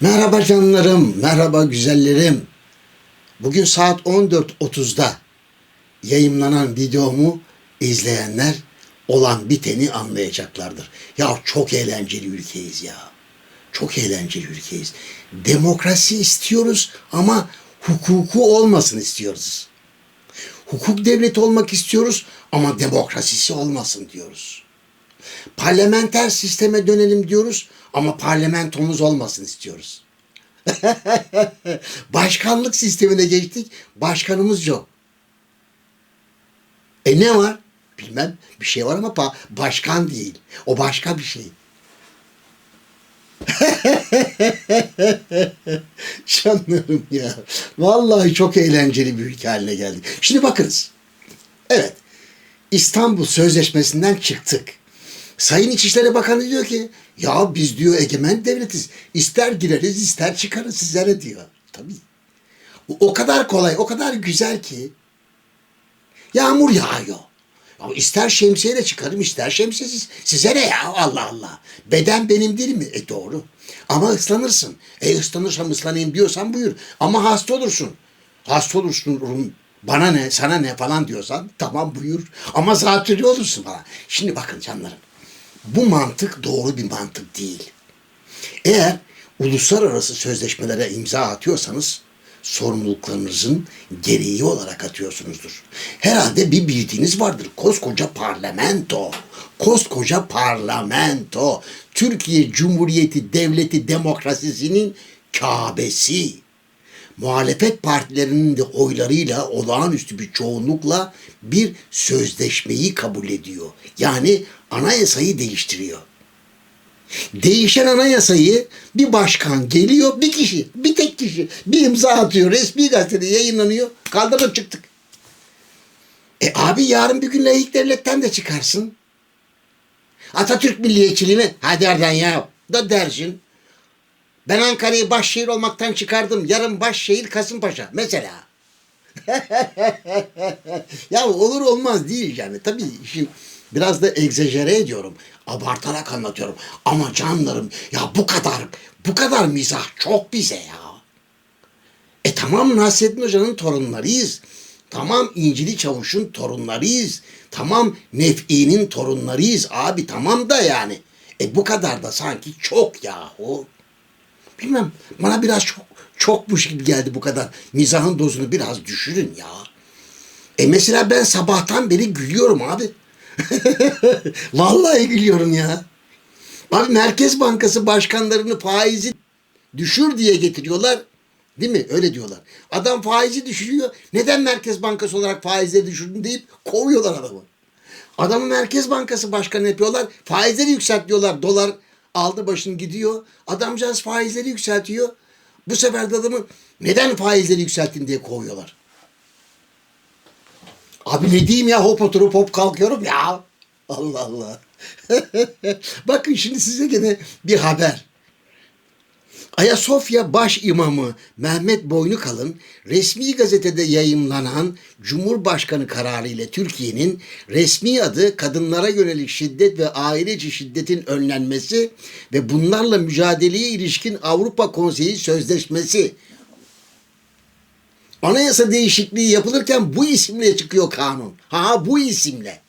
Merhaba canlarım, merhaba güzellerim. Bugün saat 14.30'da yayınlanan videomu izleyenler olan biteni anlayacaklardır. Ya çok eğlenceli ülkeyiz ya. Çok eğlenceli ülkeyiz. Demokrasi istiyoruz ama hukuku olmasın istiyoruz. Hukuk devleti olmak istiyoruz ama demokrasisi olmasın diyoruz. Parlamenter sisteme dönelim diyoruz ama parlamentomuz olmasın istiyoruz. Başkanlık sistemine geçtik, başkanımız yok. E ne var? Bilmem bir şey var ama başkan değil. O başka bir şey. Canlarım ya. Vallahi çok eğlenceli bir ülke haline geldik. Şimdi bakınız. Evet. İstanbul Sözleşmesi'nden çıktık. Sayın İçişleri Bakanı diyor ki ya biz diyor egemen devletiz. İster gireriz ister çıkarız sizlere diyor. Tabii. O, o kadar kolay, o kadar güzel ki. Yağmur yağıyor. Ya ister şemsiyeyle çıkarım ister şemsiyesiz. Size ne ya Allah Allah. Beden benim değil mi? E doğru. Ama ıslanırsın. E ıslanırsam ıslanayım diyorsan buyur. Ama hasta olursun. Hasta olursun bana ne sana ne falan diyorsan tamam buyur. Ama zatürre olursun falan. Şimdi bakın canlarım. Bu mantık doğru bir mantık değil. Eğer uluslararası sözleşmelere imza atıyorsanız sorumluluklarınızın gereği olarak atıyorsunuzdur. Herhalde bir bildiğiniz vardır. Koskoca parlamento. Koskoca parlamento. Türkiye Cumhuriyeti Devleti demokrasisinin Kabe'si. Muhalefet partilerinin de oylarıyla olağanüstü bir çoğunlukla bir sözleşmeyi kabul ediyor. Yani anayasayı değiştiriyor. Değişen anayasayı bir başkan geliyor, bir kişi, bir tek kişi bir imza atıyor, resmi gazetede yayınlanıyor, kaldırıp çıktık. E abi yarın bir gün layık devletten de çıkarsın. Atatürk milliyetçiliğini hadi oradan ya da dersin. Ben Ankara'yı başşehir olmaktan çıkardım. Yarın başşehir Kasımpaşa mesela. ya olur olmaz değil yani. Tabii işin biraz da egzajere ediyorum. Abartarak anlatıyorum. Ama canlarım ya bu kadar bu kadar mizah çok bize ya. E tamam Nasrettin Hoca'nın torunlarıyız. Tamam İncili Çavuş'un torunlarıyız. Tamam Nef'i'nin torunlarıyız abi tamam da yani. E bu kadar da sanki çok yahu. Bilmem bana biraz çok çokmuş gibi geldi bu kadar. Mizahın dozunu biraz düşürün ya. E mesela ben sabahtan beri gülüyorum abi. Vallahi gülüyorum ya. Abi Merkez Bankası başkanlarını faizi düşür diye getiriyorlar. Değil mi? Öyle diyorlar. Adam faizi düşürüyor. Neden Merkez Bankası olarak faizleri düşürdün deyip kovuyorlar adamı. Adamı Merkez Bankası başkanı yapıyorlar. Faizleri yükseltiyorlar. Dolar aldı başını gidiyor. Adamcağız faizleri yükseltiyor. Bu sefer de adamı neden faizleri yükselttin diye kovuyorlar. Abi ne diyeyim ya hop oturup hop kalkıyorum ya. Allah Allah. Bakın şimdi size gene bir haber. Ayasofya baş imamı Mehmet Boynukalın resmi gazetede yayımlanan Cumhurbaşkanı kararı ile Türkiye'nin resmi adı kadınlara yönelik şiddet ve aile içi şiddetin önlenmesi ve bunlarla mücadeleye ilişkin Avrupa Konseyi Sözleşmesi Anayasa değişikliği yapılırken bu isimle çıkıyor kanun. Ha bu isimle.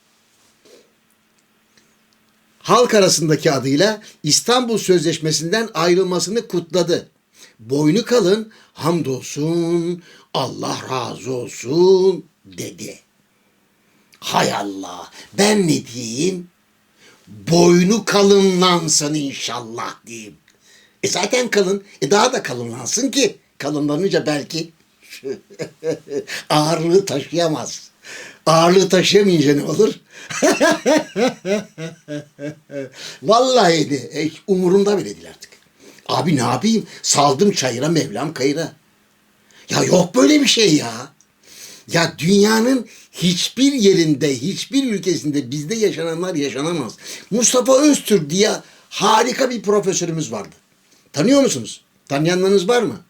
Halk arasındaki adıyla İstanbul Sözleşmesi'nden ayrılmasını kutladı. Boynu kalın hamdolsun Allah razı olsun dedi. Hay Allah ben ne diyeyim? Boynu kalınlansın inşallah diyeyim. E zaten kalın. E daha da kalınlansın ki kalınlanınca belki ağırlığı taşıyamaz. Ağırlığı taşıyamayınca ne olur? Vallahi de e, umurumda bile değil artık. Abi ne yapayım? Saldım çayıra Mevlam kayıra. Ya yok böyle bir şey ya. Ya dünyanın hiçbir yerinde, hiçbir ülkesinde bizde yaşananlar yaşanamaz. Mustafa Öztürk diye harika bir profesörümüz vardı. Tanıyor musunuz? Tanıyanlarınız var mı?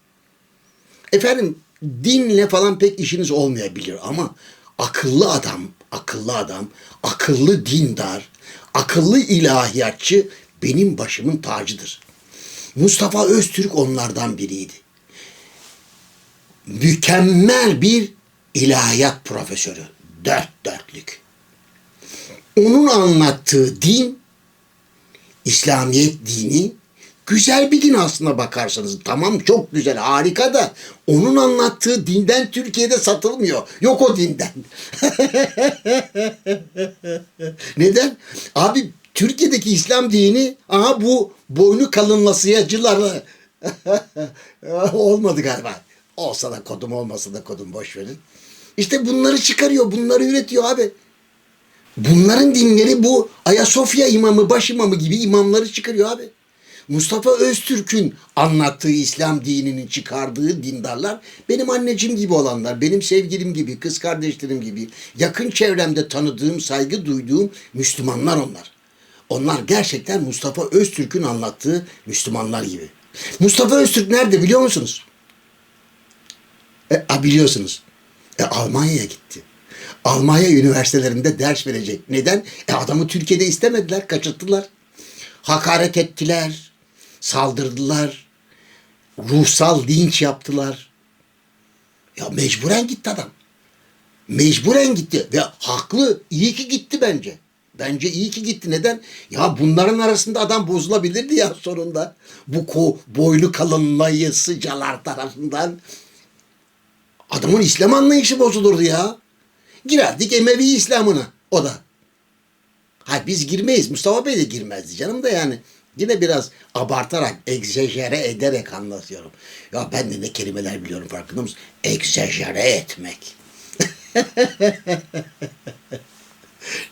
Efendim dinle falan pek işiniz olmayabilir ama akıllı adam, akıllı adam, akıllı dindar, akıllı ilahiyatçı benim başımın tacıdır. Mustafa Öztürk onlardan biriydi. Mükemmel bir ilahiyat profesörü. Dört dörtlük. Onun anlattığı din İslamiyet dini güzel bir din aslına bakarsanız. Tamam çok güzel harika da onun anlattığı dinden Türkiye'de satılmıyor. Yok o dinden. Neden? Abi Türkiye'deki İslam dini aha bu boynu kalınlasıyacıları olmadı galiba. Olsa da kodum olmasa da kodum boş verin. İşte bunları çıkarıyor, bunları üretiyor abi. Bunların dinleri bu Ayasofya imamı, baş imamı gibi imamları çıkarıyor abi. Mustafa Öztürk'ün anlattığı İslam dininin çıkardığı dindarlar benim anneciğim gibi olanlar, benim sevgilim gibi, kız kardeşlerim gibi, yakın çevremde tanıdığım, saygı duyduğum Müslümanlar onlar. Onlar gerçekten Mustafa Öztürk'ün anlattığı Müslümanlar gibi. Mustafa Öztürk nerede biliyor musunuz? E, a, biliyorsunuz. E, Almanya'ya gitti. Almanya üniversitelerinde ders verecek. Neden? E adamı Türkiye'de istemediler, kaçırttılar. Hakaret ettiler, saldırdılar, ruhsal linç yaptılar. Ya mecburen gitti adam. Mecburen gitti ve haklı, iyi ki gitti bence. Bence iyi ki gitti. Neden? Ya bunların arasında adam bozulabilirdi ya sonunda. Bu ko boylu kalınlayısıcalar tarafından. Adamın İslam anlayışı bozulurdu ya. Girerdik Emevi İslam'ına o da. Ha biz girmeyiz. Mustafa Bey de girmezdi canım da yani. Yine biraz abartarak, egzajere ederek anlatıyorum. Ya ben de ne kelimeler biliyorum farkında mısın? Egzajere etmek.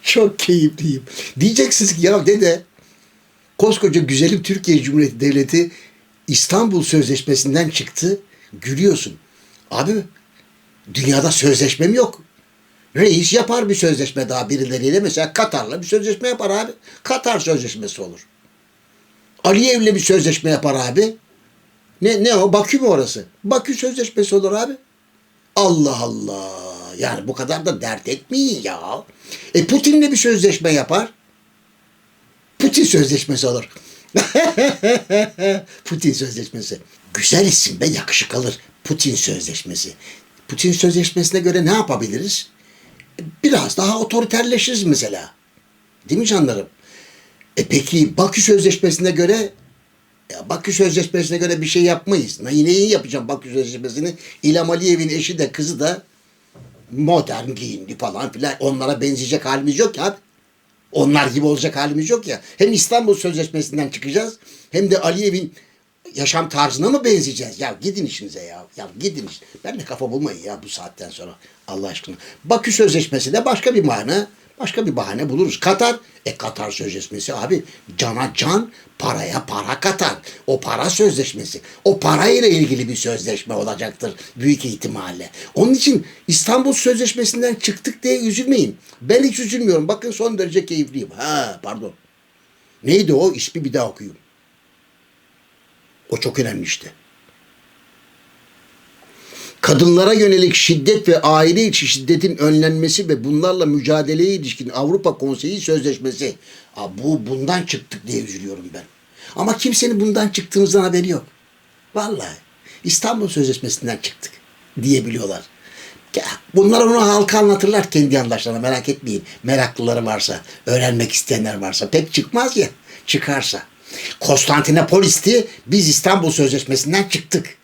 Çok keyifliyim. Diyeceksiniz ki ya dede koskoca güzelim Türkiye Cumhuriyeti Devleti İstanbul Sözleşmesi'nden çıktı. Gülüyorsun. Abi dünyada sözleşme yok? Reis yapar bir sözleşme daha birileriyle. Mesela Katar'la bir sözleşme yapar abi. Katar sözleşmesi olur. Aliyev'le bir sözleşme yapar abi. Ne, ne o? Bakü mü orası? Bakü sözleşmesi olur abi. Allah Allah. Yani bu kadar da dert etmeyin ya. E Putin'le bir sözleşme yapar. Putin sözleşmesi olur. Putin sözleşmesi. Güzel isim ve yakışık alır. Putin sözleşmesi. Putin sözleşmesine göre ne yapabiliriz? Biraz daha otoriterleşiriz mesela. Değil mi canlarım? E peki Bakü Sözleşmesi'ne göre ya Bakü Sözleşmesi'ne göre bir şey yapmayız. Neyi neyi yapacağım Bakü Sözleşmesi'ni? İlham Aliyev'in eşi de kızı da modern giyindi falan filan. Onlara benzeyecek halimiz yok ya. Onlar gibi olacak halimiz yok ya. Hem İstanbul Sözleşmesi'nden çıkacağız hem de Aliyev'in yaşam tarzına mı benzeyeceğiz? Ya gidin işinize ya. Ya gidin iş. Ben de kafa bulmayın ya bu saatten sonra. Allah aşkına. Bakü Sözleşmesi de başka bir bahane. Başka bir bahane buluruz. Katar. E Katar Sözleşmesi abi cana can paraya para katar. O para sözleşmesi. O parayla ilgili bir sözleşme olacaktır büyük ihtimalle. Onun için İstanbul Sözleşmesi'nden çıktık diye üzülmeyin. Ben hiç üzülmüyorum. Bakın son derece keyifliyim. Ha pardon. Neydi o? İsmi bir daha okuyayım. O çok önemli işte. Kadınlara yönelik şiddet ve aile içi şiddetin önlenmesi ve bunlarla mücadeleye ilişkin Avrupa Konseyi Sözleşmesi. Aa, bu bundan çıktık diye üzülüyorum ben. Ama kimsenin bundan çıktığımızdan haberi yok. Vallahi İstanbul Sözleşmesi'nden çıktık diyebiliyorlar. Bunlar onu halka anlatırlar kendi yandaşlarına merak etmeyin. Meraklıları varsa, öğrenmek isteyenler varsa. Pek çıkmaz ya çıkarsa. Konstantinopolis'ti biz İstanbul Sözleşmesi'nden çıktık.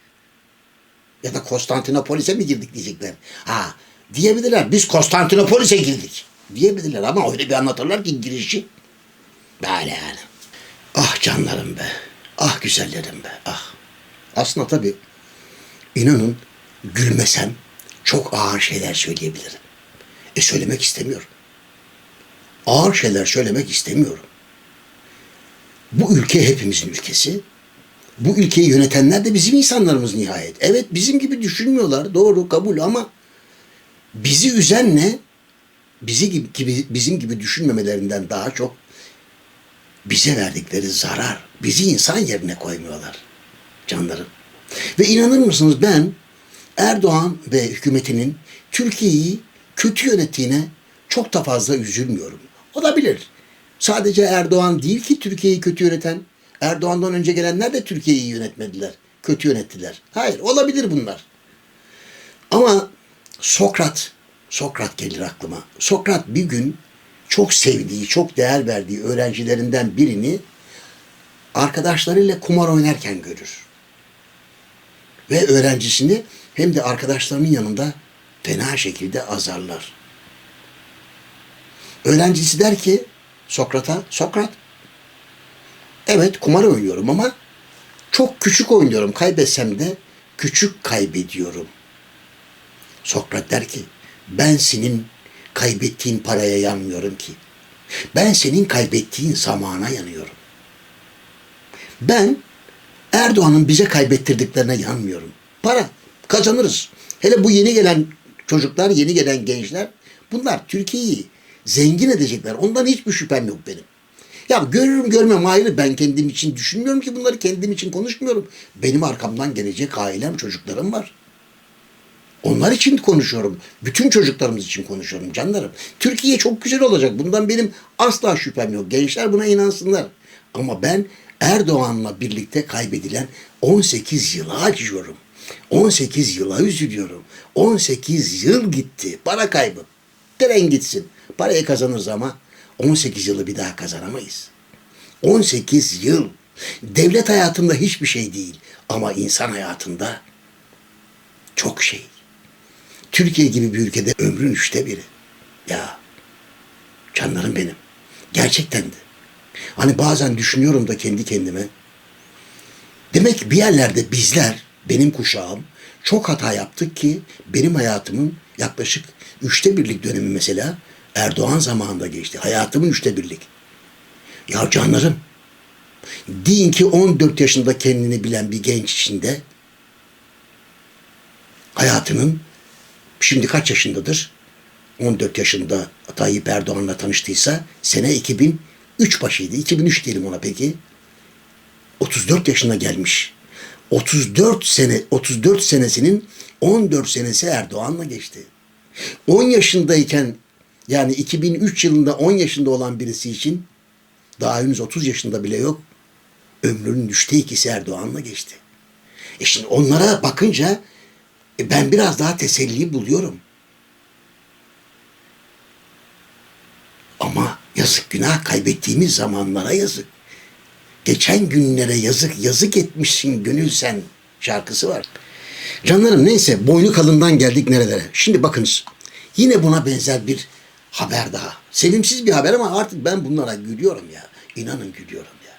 Ya da Konstantinopolis'e mi girdik diyecekler. Ha diyebilirler biz Konstantinopolis'e girdik. Diyebilirler ama öyle bir anlatırlar ki girişi. Böyle yani. Ah canlarım be. Ah güzellerim be. Ah. Aslında tabii inanın gülmesem çok ağır şeyler söyleyebilirim. E söylemek istemiyorum. Ağır şeyler söylemek istemiyorum. Bu ülke hepimizin ülkesi. Bu ülkeyi yönetenler de bizim insanlarımız nihayet. Evet bizim gibi düşünmüyorlar. Doğru kabul ama bizi üzen ne? Bizi gibi, bizim gibi düşünmemelerinden daha çok bize verdikleri zarar. Bizi insan yerine koymuyorlar canlarım. Ve inanır mısınız ben Erdoğan ve hükümetinin Türkiye'yi kötü yönettiğine çok da fazla üzülmüyorum. Olabilir. Sadece Erdoğan değil ki Türkiye'yi kötü yöneten. Erdoğan'dan önce gelenler de Türkiye'yi yönetmediler. Kötü yönettiler. Hayır olabilir bunlar. Ama Sokrat, Sokrat gelir aklıma. Sokrat bir gün çok sevdiği, çok değer verdiği öğrencilerinden birini arkadaşlarıyla kumar oynarken görür. Ve öğrencisini hem de arkadaşlarının yanında fena şekilde azarlar. Öğrencisi der ki Sokrat'a, Sokrat evet kumar oynuyorum ama çok küçük oynuyorum. Kaybetsem de küçük kaybediyorum. Sokrat der ki ben senin kaybettiğin paraya yanmıyorum ki. Ben senin kaybettiğin zamana yanıyorum. Ben Erdoğan'ın bize kaybettirdiklerine yanmıyorum. Para kazanırız. Hele bu yeni gelen çocuklar, yeni gelen gençler bunlar Türkiye'yi zengin edecekler. Ondan hiçbir şüphem yok benim. Ya görürüm görmem ayrı. Ben kendim için düşünmüyorum ki bunları kendim için konuşmuyorum. Benim arkamdan gelecek ailem, çocuklarım var. Onlar için konuşuyorum. Bütün çocuklarımız için konuşuyorum canlarım. Türkiye çok güzel olacak. Bundan benim asla şüphem yok. Gençler buna inansınlar. Ama ben Erdoğan'la birlikte kaybedilen 18 yıla acıyorum. 18 yıla üzülüyorum. 18 yıl gitti. Para kaybı. Tren gitsin. Parayı kazanırız ama 18 yılı bir daha kazanamayız. 18 yıl. Devlet hayatında hiçbir şey değil. Ama insan hayatında çok şey. Türkiye gibi bir ülkede ömrün üçte biri. Ya canlarım benim. Gerçekten de. Hani bazen düşünüyorum da kendi kendime. Demek bir yerlerde bizler, benim kuşağım çok hata yaptık ki benim hayatımın yaklaşık üçte birlik dönemi mesela Erdoğan zamanında geçti. Hayatımın üçte birlik. Ya canlarım, deyin ki 14 yaşında kendini bilen bir genç içinde hayatının şimdi kaç yaşındadır? 14 yaşında Tayyip Erdoğan'la tanıştıysa sene 2003 başıydı. 2003 diyelim ona peki. 34 yaşına gelmiş. 34 sene 34 senesinin 14 senesi Erdoğan'la geçti. 10 yaşındayken yani 2003 yılında 10 yaşında olan birisi için daha henüz 30 yaşında bile yok. Ömrünün üçte ikisi Erdoğan'la geçti. E şimdi onlara bakınca e ben biraz daha teselli buluyorum. Ama yazık günah kaybettiğimiz zamanlara yazık. Geçen günlere yazık yazık etmişsin gönül sen şarkısı var. Canlarım neyse boynu kalından geldik nerelere. Şimdi bakınız yine buna benzer bir haber daha. Sevimsiz bir haber ama artık ben bunlara gülüyorum ya. İnanın gülüyorum ya.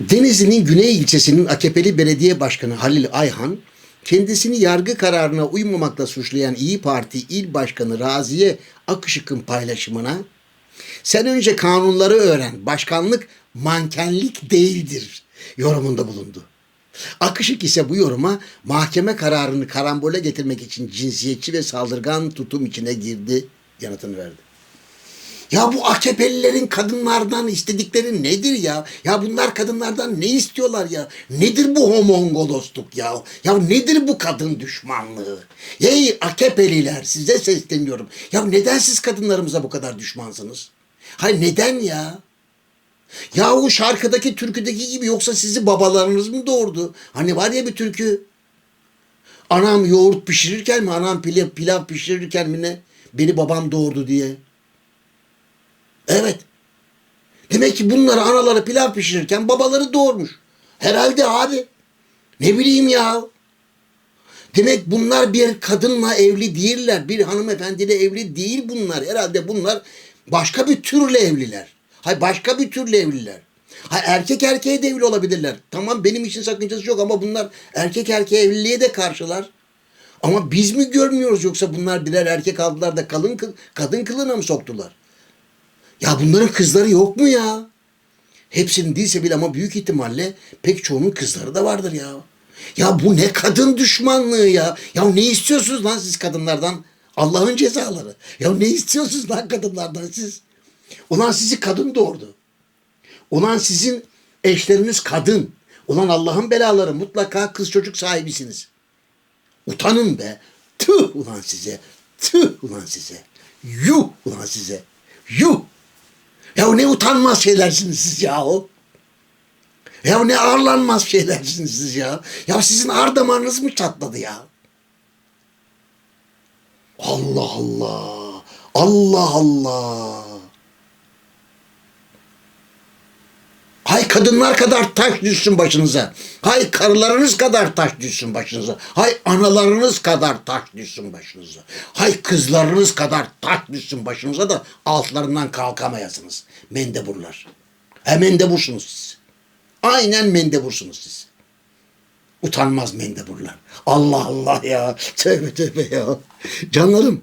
Denizli'nin Güney ilçesinin AKP'li belediye başkanı Halil Ayhan, kendisini yargı kararına uymamakla suçlayan İyi Parti İl Başkanı Raziye Akışık'ın paylaşımına sen önce kanunları öğren, başkanlık mankenlik değildir yorumunda bulundu. Akışık ise bu yoruma mahkeme kararını karambole getirmek için cinsiyetçi ve saldırgan tutum içine girdi yanıtını verdi. Ya bu AKP'lilerin kadınlardan istedikleri nedir ya? Ya bunlar kadınlardan ne istiyorlar ya? Nedir bu homongolosluk ya? Ya nedir bu kadın düşmanlığı? Ey AKP'liler size sesleniyorum. Ya neden siz kadınlarımıza bu kadar düşmansınız? Hayır neden ya? Yahu şarkıdaki türküdeki gibi yoksa sizi babalarınız mı doğurdu? Hani var ya bir türkü. Anam yoğurt pişirirken mi? Anam pilav, pilav pişirirken mi ne? Beni babam doğurdu diye. Evet. Demek ki bunları anaları pilav pişirirken babaları doğurmuş. Herhalde abi. Ne bileyim ya. Demek bunlar bir kadınla evli değiller. Bir hanımefendiyle evli değil bunlar. Herhalde bunlar başka bir türlü evliler. Hay başka bir türlü evliler. Ha erkek erkeğe de evli olabilirler. Tamam benim için sakıncası yok ama bunlar erkek erkeğe evliliğe de karşılar. Ama biz mi görmüyoruz yoksa bunlar birer erkek aldılar da kadın, kadın kılığına mı soktular? Ya bunların kızları yok mu ya? Hepsinin değilse bile ama büyük ihtimalle pek çoğunun kızları da vardır ya. Ya bu ne kadın düşmanlığı ya? Ya ne istiyorsunuz lan siz kadınlardan? Allah'ın cezaları. Ya ne istiyorsunuz lan kadınlardan siz? Ulan sizi kadın doğurdu. Ulan sizin eşleriniz kadın. Ulan Allah'ın belaları mutlaka kız çocuk sahibisiniz. Utanın be. Tüh ulan size. Tüh ulan size. Yuh ulan size. Yuh. Ya ne utanmaz şeylersiniz siz ya o. Ya ne ağırlanmaz şeylersiniz siz ya. Ya sizin ağır damarınız mı çatladı ya? Allah Allah. Allah Allah. Hay kadınlar kadar taş düşsün başınıza. Hay karılarınız kadar taş düşsün başınıza. Hay analarınız kadar taş düşsün başınıza. Hay kızlarınız kadar taş düşsün başınıza da altlarından kalkamayasınız. Mendeburlar. He mendebursunuz siz. Aynen mendebursunuz siz. Utanmaz mendeburlar. Allah Allah ya. Tövbe tövbe ya. Canlarım.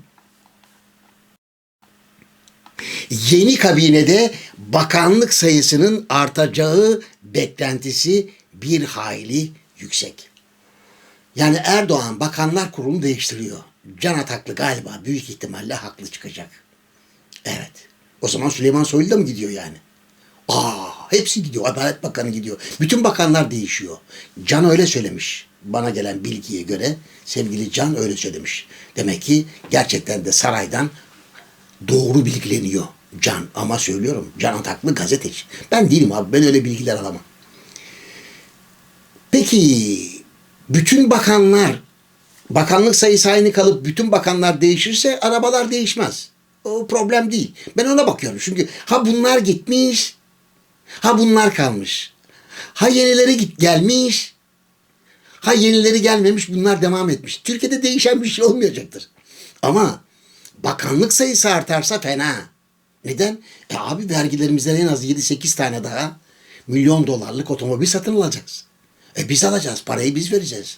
Yeni kabinede bakanlık sayısının artacağı beklentisi bir hayli yüksek. Yani Erdoğan bakanlar kurulunu değiştiriyor. Can Ataklı galiba büyük ihtimalle haklı çıkacak. Evet. O zaman Süleyman Soylu da mı gidiyor yani? Aa, hepsi gidiyor. Adalet Bakanı gidiyor. Bütün bakanlar değişiyor. Can öyle söylemiş. Bana gelen bilgiye göre sevgili Can öyle söylemiş. Demek ki gerçekten de saraydan doğru bilgileniyor Can. Ama söylüyorum Can Ataklı gazeteci. Ben değilim abi. Ben öyle bilgiler alamam. Peki bütün bakanlar bakanlık sayısı aynı kalıp bütün bakanlar değişirse arabalar değişmez. O problem değil. Ben ona bakıyorum. Çünkü ha bunlar gitmiş ha bunlar kalmış. Ha yenileri git gelmiş ha yenileri gelmemiş bunlar devam etmiş. Türkiye'de değişen bir şey olmayacaktır. Ama bakanlık sayısı artarsa fena. Neden? E abi vergilerimizden en az 7-8 tane daha milyon dolarlık otomobil satın alacağız. E biz alacağız. Parayı biz vereceğiz.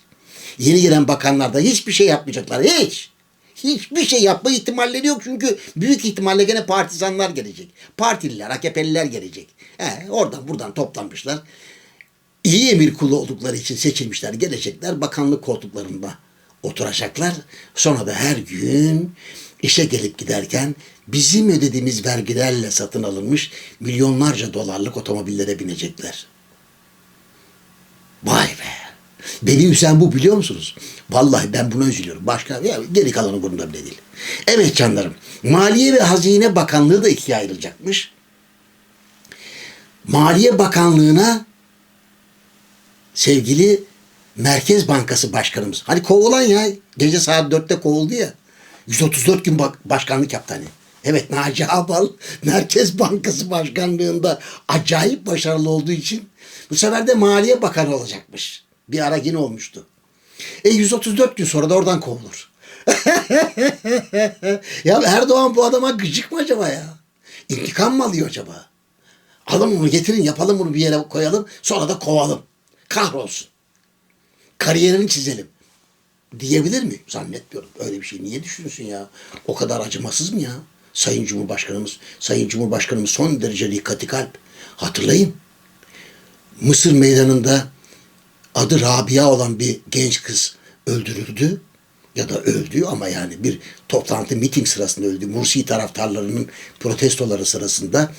Yeni gelen bakanlar da hiçbir şey yapmayacaklar. Hiç. Hiçbir şey yapma ihtimalleri yok çünkü büyük ihtimalle gene partizanlar gelecek. Partililer, AKP'liler gelecek. He, oradan buradan toplanmışlar. İyi emir kulu oldukları için seçilmişler. Gelecekler bakanlık koltuklarında oturacaklar. Sonra da her gün işe gelip giderken bizim ödediğimiz vergilerle satın alınmış milyonlarca dolarlık otomobillere binecekler. Vay be. Beni üzen bu biliyor musunuz? Vallahi ben buna üzülüyorum. Başka ya geri kalanı bunda bile değil. Evet canlarım. Maliye ve Hazine Bakanlığı da ikiye ayrılacakmış. Maliye Bakanlığı'na sevgili Merkez Bankası Başkanımız. Hani kovulan ya. Gece saat dörtte kovuldu ya. 134 gün başkanlık yaptı hani. Evet Naci Abal Merkez Bankası Başkanlığı'nda acayip başarılı olduğu için bu sefer de Maliye Bakanı olacakmış. Bir ara yine olmuştu. E 134 gün sonra da oradan kovulur. ya Erdoğan bu adama gıcık mı acaba ya? İntikam mı alıyor acaba? Alın bunu getirin yapalım bunu bir yere koyalım sonra da kovalım. Kahrolsun. Kariyerini çizelim. Diyebilir mi? Zannetmiyorum. Öyle bir şey niye düşünsün ya? O kadar acımasız mı ya? Sayın Cumhurbaşkanımız, Sayın Cumhurbaşkanımız son derece dikkati kalp. Hatırlayın. Mısır meydanında adı Rabia olan bir genç kız öldürüldü ya da öldü ama yani bir toplantı miting sırasında öldü. Mursi taraftarlarının protestoları sırasında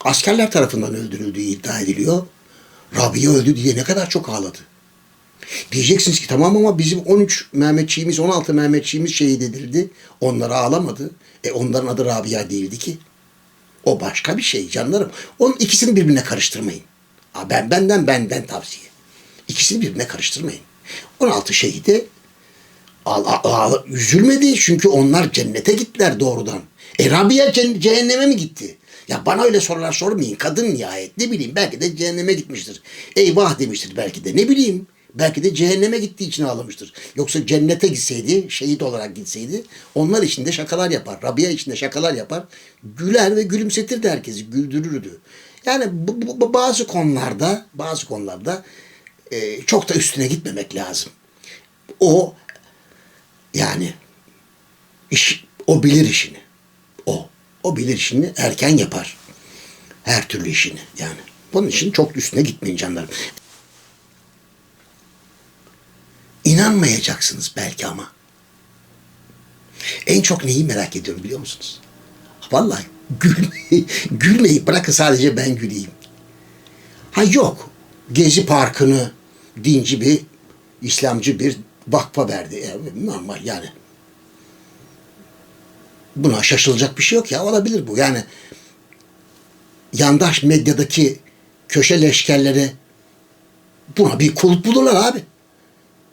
askerler tarafından öldürüldüğü iddia ediliyor. Rabia öldü diye ne kadar çok ağladı. Diyeceksiniz ki tamam ama bizim 13 Mehmetçiğimiz, 16 Mehmetçiğimiz şehit edildi. Onlara ağlamadı. E onların adı Rabia değildi ki. O başka bir şey canlarım. Onun ikisini birbirine karıştırmayın. Ha, ben benden benden tavsiye. İkisini birbirine karıştırmayın. 16 şehide ağla, ağla, üzülmedi çünkü onlar cennete gittiler doğrudan. E Rabia cehenneme mi gitti? Ya bana öyle sorular sormayın. Kadın nihayet ne bileyim belki de cehenneme gitmiştir. Eyvah demiştir belki de ne bileyim. Belki de cehenneme gittiği için ağlamıştır. Yoksa cennete gitseydi, şehit olarak gitseydi onlar için de şakalar yapar. Rabia için de şakalar yapar. Güler ve gülümsetirdi herkesi, güldürürdü. Yani bu, bu- bazı konularda, bazı konularda e, çok da üstüne gitmemek lazım. O yani iş, o bilir işini. O. O bilir işini erken yapar. Her türlü işini yani. Bunun için çok üstüne gitmeyin canlarım. İnanmayacaksınız belki ama. En çok neyi merak ediyorum biliyor musunuz? Vallahi gülmeyi, gülmeyi bırakın sadece ben güleyim. Ha yok. Gezi Parkı'nı dinci bir, İslamcı bir vakfa verdi. Yani normal yani. Buna şaşılacak bir şey yok ya. Olabilir bu. Yani yandaş medyadaki köşe leşkerleri buna bir kulp bulurlar abi.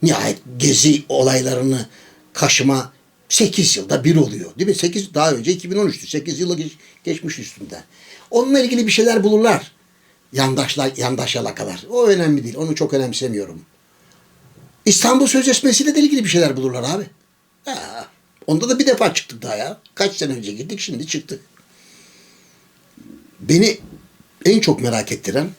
Nihayet gezi olaylarını kaşıma 8 yılda bir oluyor. Değil mi? 8 daha önce 2013'tü. 8 yılı geç, geçmiş üstünden. Onunla ilgili bir şeyler bulurlar. Yandaşlar, yandaş yalakalar. O önemli değil. Onu çok önemsemiyorum. İstanbul Sözleşmesi'yle de ilgili bir şeyler bulurlar abi. Ha, onda da bir defa çıktık daha ya. Kaç sene önce gittik şimdi çıktık. Beni en çok merak ettiren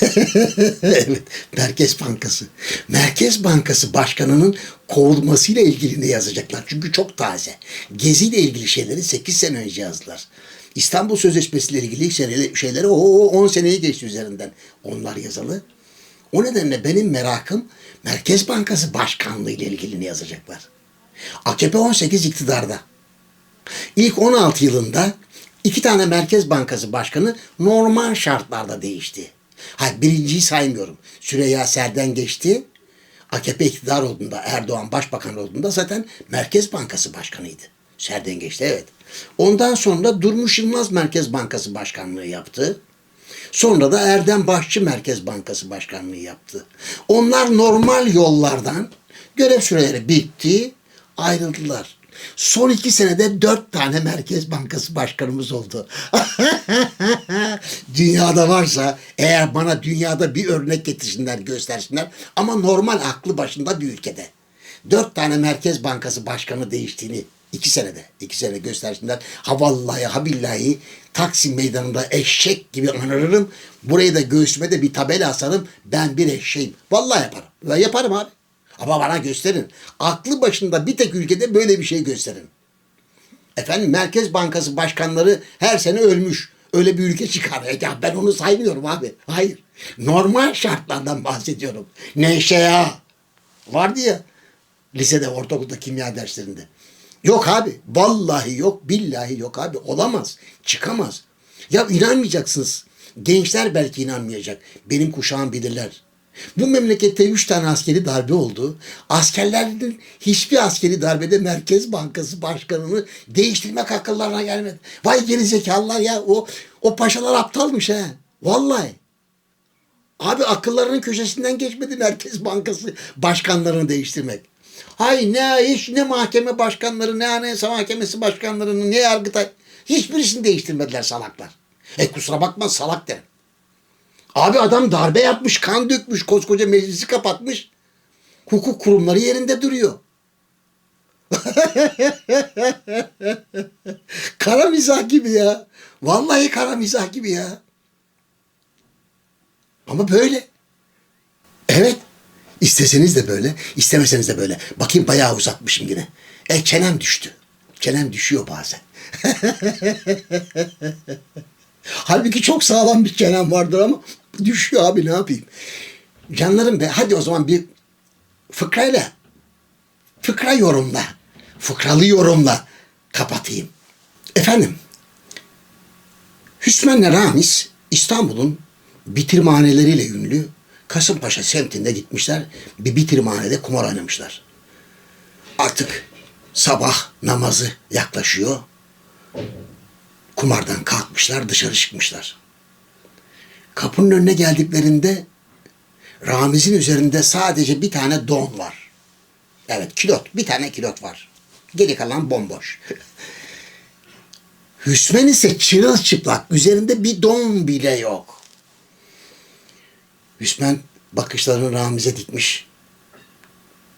evet, Merkez Bankası. Merkez Bankası Başkanı'nın kovulmasıyla ilgili ne yazacaklar? Çünkü çok taze. Gezi ile ilgili şeyleri 8 sene önce yazdılar. İstanbul Sözleşmesi ile ilgili şeyleri, o 10 seneyi geçti üzerinden. Onlar yazalı. O nedenle benim merakım Merkez Bankası Başkanlığı ile ilgili ne yazacaklar? AKP 18 iktidarda. İlk 16 yılında iki tane Merkez Bankası Başkanı normal şartlarda değişti. Hayır birinciyi saymıyorum. Süreyya Serden geçti. AKP iktidar olduğunda, Erdoğan başbakan olduğunda zaten Merkez Bankası Başkanıydı. Serden geçti evet. Ondan sonra Durmuş Yılmaz Merkez Bankası Başkanlığı yaptı. Sonra da Erdem Başçı Merkez Bankası Başkanlığı yaptı. Onlar normal yollardan görev süreleri bitti, ayrıldılar. Son iki senede dört tane Merkez Bankası Başkanımız oldu. dünyada varsa eğer bana dünyada bir örnek getirsinler göstersinler ama normal aklı başında bir ülkede. Dört tane Merkez Bankası Başkanı değiştiğini iki senede, iki sene göstersinler. Ha vallahi ha billahi Taksim Meydanı'nda eşek gibi anırırım. Buraya da göğsüme de bir tabela asarım. Ben bir eşeğim. Vallahi yaparım. Ve yaparım abi. Ama bana gösterin. Aklı başında bir tek ülkede böyle bir şey gösterin. Efendim Merkez Bankası başkanları her sene ölmüş. Öyle bir ülke çıkar. Ya ben onu saymıyorum abi. Hayır. Normal şartlardan bahsediyorum. Neşe ya. Vardı ya lisede, ortaokulda kimya derslerinde. Yok abi. Vallahi yok. Billahi yok abi. Olamaz. Çıkamaz. Ya inanmayacaksınız. Gençler belki inanmayacak. Benim kuşağım bilirler. Bu memlekette üç tane askeri darbe oldu. Askerlerin hiçbir askeri darbede Merkez Bankası Başkanı'nı değiştirmek akıllarına gelmedi. Vay geri ya. O, o paşalar aptalmış he. Vallahi. Abi akıllarının köşesinden geçmedi Merkez Bankası başkanlarını değiştirmek. Hay ne hiç ne mahkeme başkanları ne anayasa mahkemesi başkanlarını ne yargıtay hiçbirisini değiştirmediler salaklar. E kusura bakma salak derim. Abi adam darbe yapmış, kan dökmüş, koskoca meclisi kapatmış. Hukuk kurumları yerinde duruyor. kara mizah gibi ya. Vallahi kara mizah gibi ya. Ama böyle. Evet. İsteseniz de böyle, istemeseniz de böyle. Bakayım bayağı uzatmışım yine. E çenem düştü. Çenem düşüyor bazen. Halbuki çok sağlam bir çenem vardır ama düşüyor abi ne yapayım. Canlarım be hadi o zaman bir fıkrayla, fıkra yorumla, fıkralı yorumla kapatayım. Efendim, Hüsmen'le Ramiz İstanbul'un bitirmaneleriyle ünlü Kasımpaşa semtinde gitmişler. Bir bitirmanede kumar oynamışlar. Artık sabah namazı yaklaşıyor. Kumardan kalkmışlar dışarı çıkmışlar. Kapının önüne geldiklerinde Ramiz'in üzerinde sadece bir tane don var. Evet kilot. Bir tane kilot var. Geri kalan bomboş. Hüsmen ise çırılçıplak. Üzerinde bir don bile yok. Hüsmen bakışlarını Ramiz'e dikmiş.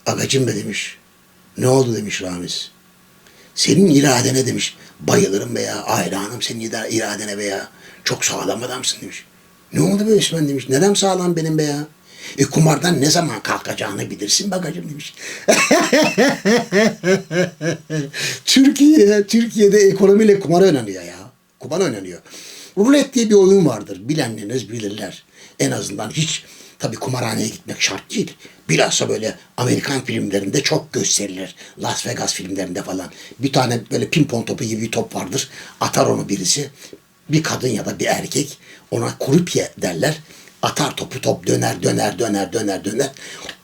Agacım be demiş. Ne oldu demiş Ramiz. Senin iradene demiş. Bayılırım be ya. Hayranım senin iradene be ya. Çok sağlam adamsın demiş. Ne oldu be Hüsmen demiş. Neden sağlam benim be ya? E kumardan ne zaman kalkacağını bilirsin bagacım demiş. Türkiye, Türkiye'de ekonomiyle kumar oynanıyor ya. Kumar oynanıyor. Rulet diye bir oyun vardır. Bilenleriniz bilirler. En azından hiç tabii kumarhaneye gitmek şart değil. Bilhassa böyle Amerikan filmlerinde çok gösterilir. Las Vegas filmlerinde falan. Bir tane böyle pimpon topu gibi bir top vardır. Atar onu birisi. Bir kadın ya da bir erkek. Ona kurupye derler. Atar topu top döner döner döner döner döner.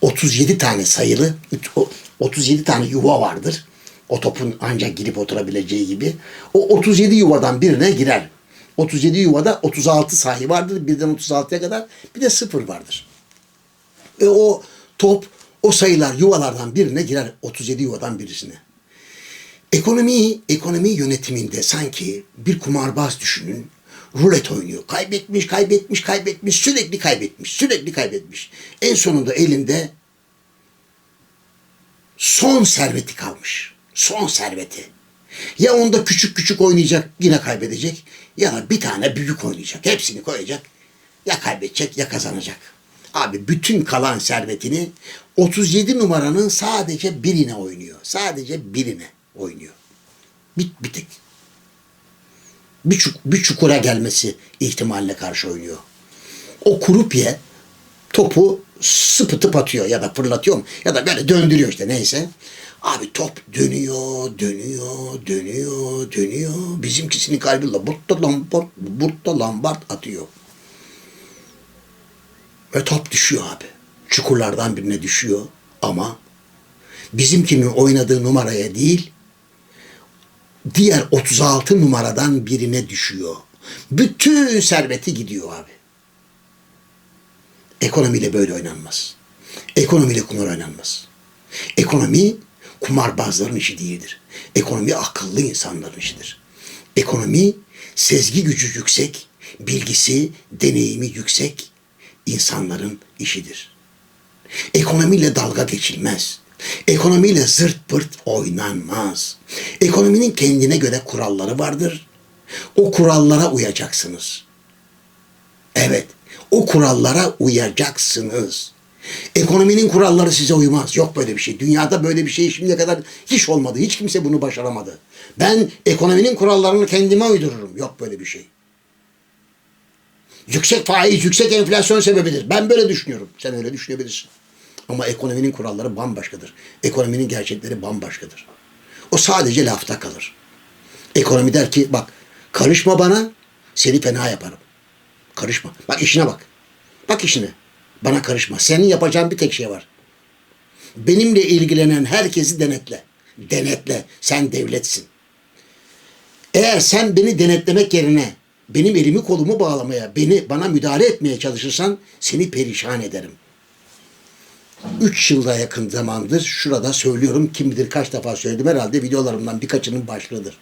37 tane sayılı 37 tane yuva vardır. O topun ancak girip oturabileceği gibi. O 37 yuvadan birine girer. 37 yuvada 36 sayı vardır. Birden 36'ya kadar bir de sıfır vardır. E o top o sayılar yuvalardan birine girer 37 yuvadan birisine. Ekonomi, ekonomi yönetiminde sanki bir kumarbaz düşünün. Rulet oynuyor. Kaybetmiş, kaybetmiş, kaybetmiş, sürekli kaybetmiş, sürekli kaybetmiş. En sonunda elinde son serveti kalmış. Son serveti. Ya onda küçük küçük oynayacak yine kaybedecek ya da bir tane büyük oynayacak. Hepsini koyacak. Ya kaybedecek ya kazanacak. Abi bütün kalan servetini 37 numaranın sadece birine oynuyor. Sadece birine oynuyor. Bir, bir tek. Bir, çuk- bir çukura gelmesi ihtimaline karşı oynuyor. O kurupye topu sıpıtıp atıyor ya da fırlatıyor mu? Ya da böyle döndürüyor işte neyse. Abi top dönüyor, dönüyor, dönüyor, dönüyor. Bizimkisinin kalbiyle burada lambart, burada lambart atıyor. Ve top düşüyor abi. Çukurlardan birine düşüyor ama bizimkinin oynadığı numaraya değil, diğer 36 numaradan birine düşüyor. Bütün serveti gidiyor abi. Ekonomiyle böyle oynanmaz. Ekonomiyle kumar oynanmaz. Ekonomi kumarbazların işi değildir. Ekonomi akıllı insanların işidir. Ekonomi sezgi gücü yüksek, bilgisi, deneyimi yüksek insanların işidir. Ekonomiyle dalga geçilmez. Ekonomiyle zırt pırt oynanmaz. Ekonominin kendine göre kuralları vardır. O kurallara uyacaksınız. Evet, o kurallara uyacaksınız. Ekonominin kuralları size uymaz. Yok böyle bir şey. Dünyada böyle bir şey şimdiye kadar hiç olmadı. Hiç kimse bunu başaramadı. Ben ekonominin kurallarını kendime uydururum. Yok böyle bir şey. Yüksek faiz, yüksek enflasyon sebebidir. Ben böyle düşünüyorum. Sen öyle düşünebilirsin. Ama ekonominin kuralları bambaşkadır. Ekonominin gerçekleri bambaşkadır. O sadece lafta kalır. Ekonomi der ki bak karışma bana seni fena yaparım. Karışma. Bak işine bak. Bak işine. Bana karışma. Senin yapacağın bir tek şey var. Benimle ilgilenen herkesi denetle. Denetle. Sen devletsin. Eğer sen beni denetlemek yerine benim elimi kolumu bağlamaya, beni bana müdahale etmeye çalışırsan seni perişan ederim. Üç yılda yakın zamandır şurada söylüyorum. Kim bilir kaç defa söyledim herhalde videolarımdan birkaçının başlığıdır.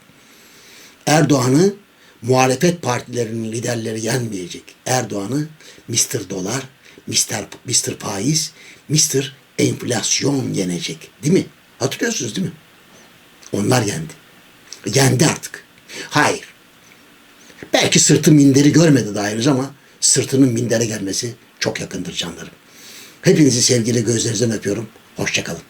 Erdoğan'ı muhalefet partilerinin liderleri yenmeyecek. Erdoğan'ı Mr. Dolar, Mr. Mr. Faiz, Mr. Enflasyon yenecek. Değil mi? Hatırlıyorsunuz değil mi? Onlar yendi. Yendi artık. Hayır. Belki sırtı minderi görmedi henüz ama sırtının mindere gelmesi çok yakındır canlarım. Hepinizi sevgiyle gözlerinizden öpüyorum. Hoşçakalın.